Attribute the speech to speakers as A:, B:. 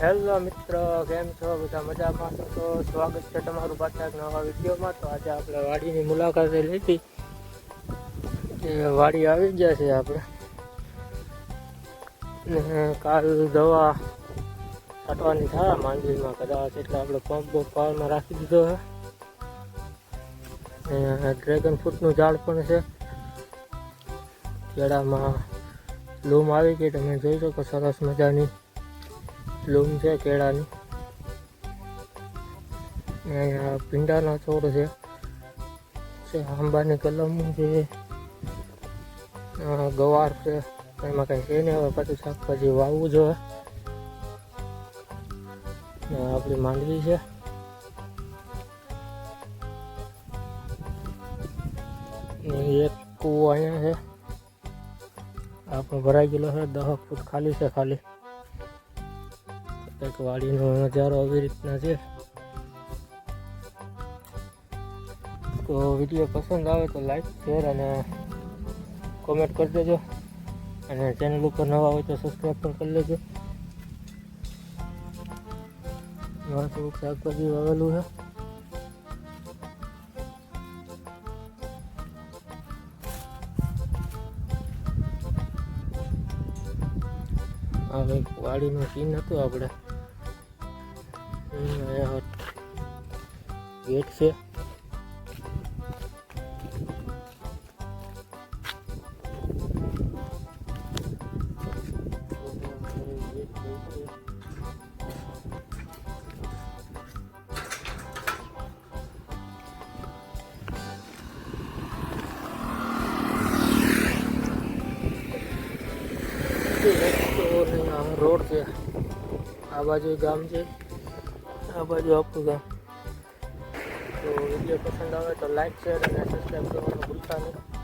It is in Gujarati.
A: હેલો મિત્ર, કેમ છો? બધા મજામાં? છો તો સ્વાગત છે તમારું પાછા એક નવા વિડીયોમાં. તો આજે આપણે વાડીની મુલાકાતે લીધી. એ વાડી આવી ગયા છે આપણે. કાલ દવા છાંટવાની થાય માંડવીમાં કદાચ. એટલે આપણે પંપ પાવરમાં રાખી દીધો છે ડ્રેગન ફ્રૂટનું ઝાડ પણ છે. કેળામાં લૂમ આવી ગઈ. તમે જોઈ શકો, સરસ મજાની લૂમ છે, કેળાની. અહીંયા ભીંડાના છોડ છે. છે, આંબાની કલમ છે. ગવાર છે. એમાં કંઈ છે નહીં, હવે પાછું શાકભાજી વાવવું જોઈએ આપણી માંડવી છે. એક કૂવો અહીંયા છે. આપણો ભરાઈ ગયેલો છે દસ ફૂટ ખાલી છે, ખાલી. કંઈક વાડીનો નજારો આવી રીતના છે. તો વીડિયો પસંદ આવે તો લાઈક શેર અને કોમેન્ટ કરી દેજો. અને ચેનલ ઉપર નવા હોય તો સબસ્ક્રાઈબ પણ કરી લેજો. મારે થોડુંક શાકભાજી વાવેલું છે. આ કંઈક વાડીનું સીન હતું આપણે. ગેટ છે Thank છે. રોડ છે. આ બાજુ ગામ છે. આ બાજુ આખું ગામ. તો વીડિયો પસંદ આવે તો લાઈક શેર અને સબસ્ક્રાઈબ કરવાનું ભૂલતા નહીં.